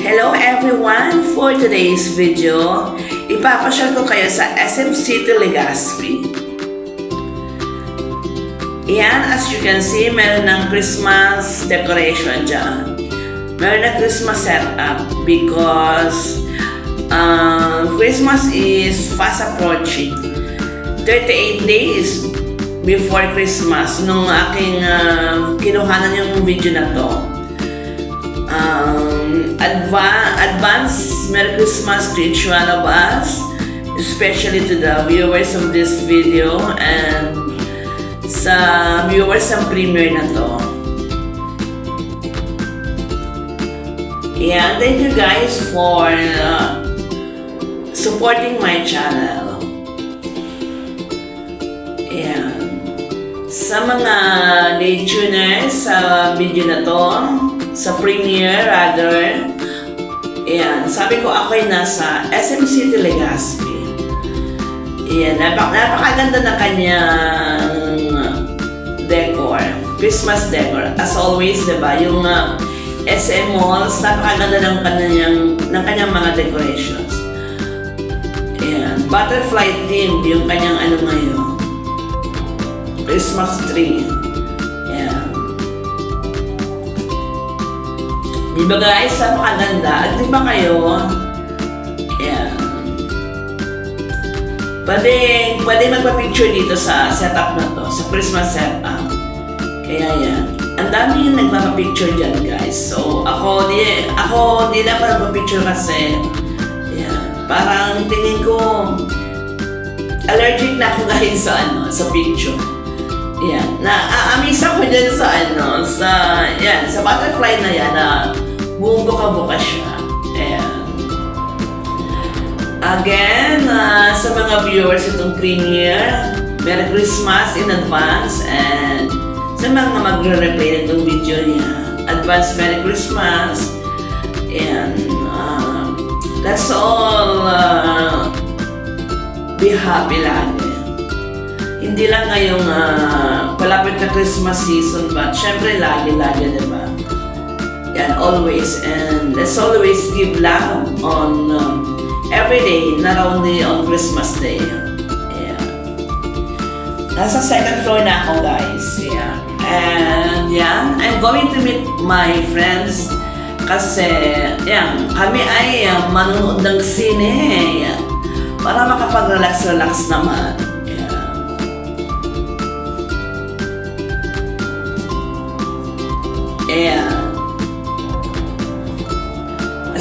Hello everyone! For today's video, ipapasyal ko kayo sa SM City Legazpi. Yan, as you can see, meron ng Christmas decoration dyan. Meron na Christmas setup because uh, Christmas is fast approaching. 38 days before Christmas nung aking uh, kinuhanan yung video na to. Um, adva- advance Merry Christmas to each one of us, especially to the viewers of this video and sa viewers ng premiere na to. Yeah, thank you guys for uh, supporting my channel. Ayan. Sa mga late tuners sa video na to, sa premiere rather, ayan, sabi ko ako ay nasa SM City Legazpi. Ayan, napak napakaganda na kanyang decor, Christmas decor. As always, di ba, yung uh, SM malls, napakaganda ng kanyang, ng kanyang mga decorations. Ayan, butterfly themed yung kanyang ano ngayon. Christmas tree. Di ba guys, napakaganda? At di ba kayo? Ayan. Pwede, pwede magpa-picture dito sa setup na to, sa Christmas setup. Kaya yan. Ang dami yung nagpapapicture dyan guys. So, ako di, ako di na ako nagpapicture kasi, ayan, parang tingin ko, allergic na ako guys sa ano, sa picture. Yan. Na aamis ako dyan sa ano, sa, yan, sa butterfly na yan na bumubuka-buka siya. Ayan. Again, ah, sa mga viewers itong premiere, Merry Christmas in advance and sa mga magre-replay nitong video niya, advance Merry Christmas and uh, let's all uh, be happy lagi hindi lang ngayong uh, palapit na Christmas season, but syempre lagi-lagi, di Yan, always. And let's always give love on um, every day, not only on Christmas Day. Yeah. Nasa second floor na ako, guys. Yeah. And yan, I'm going to meet my friends kasi, yan, kami ay uh, manonood ng sine. Yan, para makapag-relax-relax naman. Yeah. Ayan.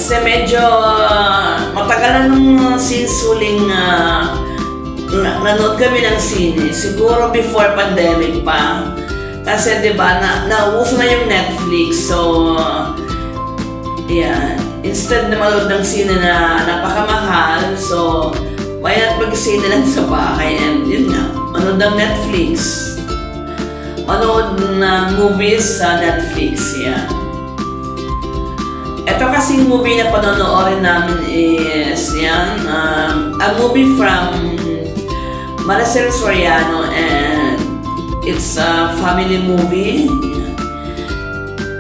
Kasi medyo uh, matagal na nung since huling uh, na- nanood kami ng sine. Siguro before pandemic pa. Kasi di ba na, nauso na yung Netflix. So, ayan. Instead na manood ng sine na napakamahal, so, why not mag-sine lang sa bahay? And yun nga, manood ng Netflix manood ng movies sa Netflix. Yan. Ito kasing movie na panonoodin namin is yan, um, a movie from Maricel Soriano and it's a family movie.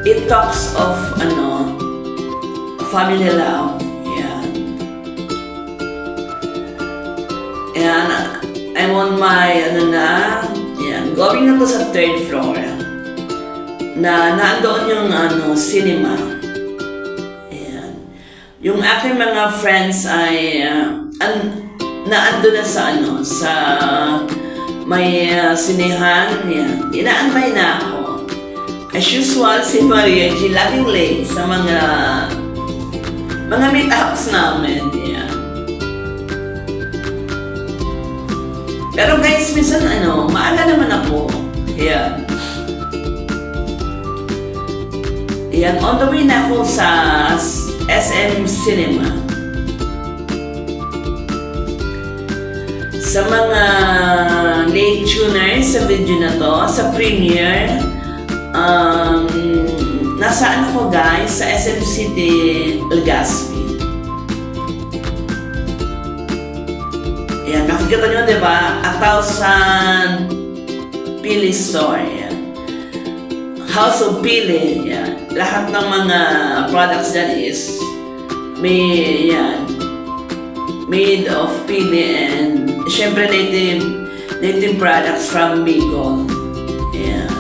It talks of ano, family love. Yan. Yan. I'm on my ano na, yan, going na to sa third floor. Na nandoon yung ano, cinema. Yung aking mga friends ay uh, an, naando na sa ano, sa may uh, sinehan. Yan. Inaantay na ako. As usual, si Maria G. laging late sa mga mga meetups namin. Yan. Pero guys, minsan ano, maaga naman ako. Ayan. Ayan, on the way na ako sa SM Cinema. Sa mga late tuners sa video na to, sa premiere, um, nasaan ako guys? Sa SM City Legazpi. Ayan, makikita nyo, di ba? A thousand Pili Store. Ayan. House of Pili. Ayan. Lahat ng mga products dyan is May, yan. Made of pili and syempre native native products from Bicol. Yan.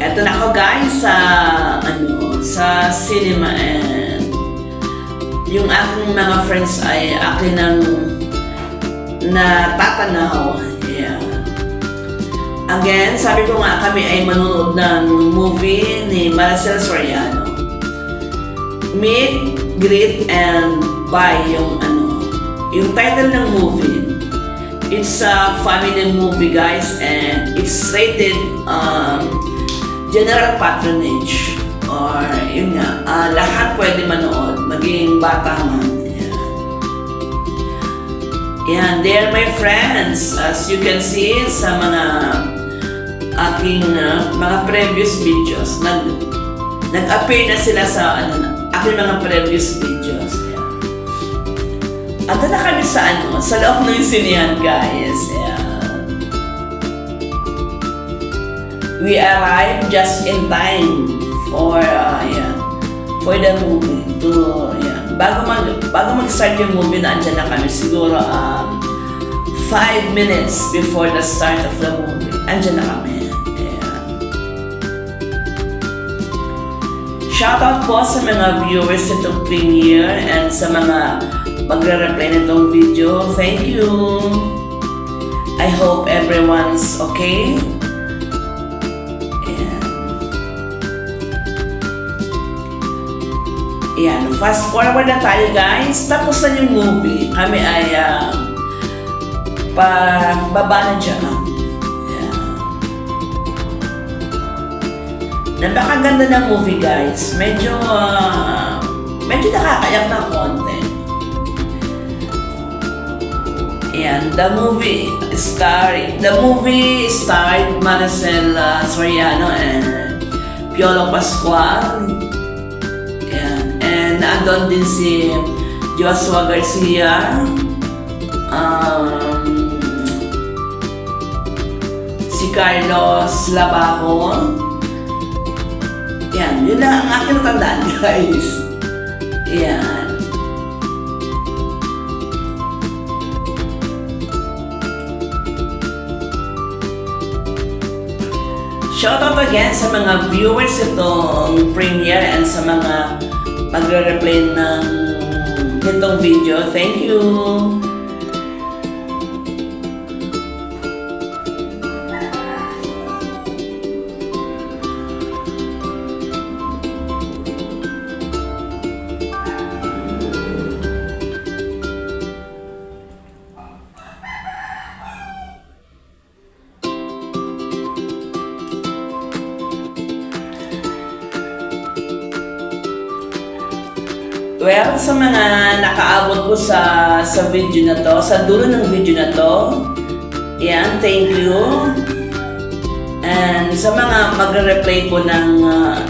Eto na ako guys sa ano sa cinema and yung aking mga friends ay akin ng natatanaw. Yeah. Again, sabi ko nga kami ay manonood ng movie ni Maricel Soriano. Meet, Greet, and Buy yung ano, yung title ng movie. It's a family movie guys and it's rated um, general patronage or yun nga, ah, lahat pwede manood, maging bata man. Yan, they're my friends. As you can see sa mga aking ah, mga previous videos, nag nag-appear na sila sa ano aking mga previous videos. Yan. At na kami sa ano, sa loob ng sinihan guys. Yan. we arrived just in time for uh, yeah, for the movie to yeah. Bago mag bago mag-start yung movie na andyan na kami siguro um, five minutes before the start of the movie. Andyan na kami. Shoutout po sa mga viewers nitong premiere and sa mga magre-reply nitong video. Thank you. I hope everyone's okay. Ayan. Fast forward na tayo guys. Tapos na yung movie. Kami ay ah, pa baba na dyan. Napakaganda ng movie guys. Medyo ah, medyo nakakayak ng konti. Ayan, the movie starring, the movie starred Maricel uh, Soriano and Piolo Pascual. Ayan, and naandun din si Joshua Garcia, um, si Carlos Labajo. Yan, yun lang ang aking natandaan guys. Yan. Shoutout again sa mga viewers itong premiere and sa mga magre-replay ng nitong video. Thank you! Well, sa mga nakaabot ko sa sa video na to, sa dulo ng video na to, yan, thank you. And sa mga magre-replay po ng ah,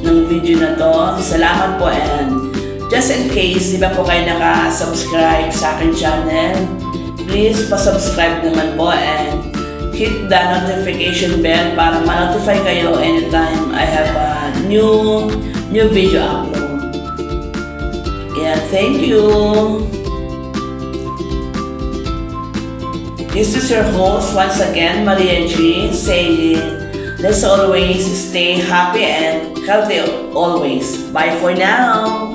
ng video na to, salamat po and just in case, di ba po kayo naka-subscribe sa akin channel, please pa-subscribe naman po and hit the notification bell para ma-notify kayo anytime I have a new new video upload. Thank you. This is your host once again, Maria G, saying, let's always stay happy and healthy always. Bye for now.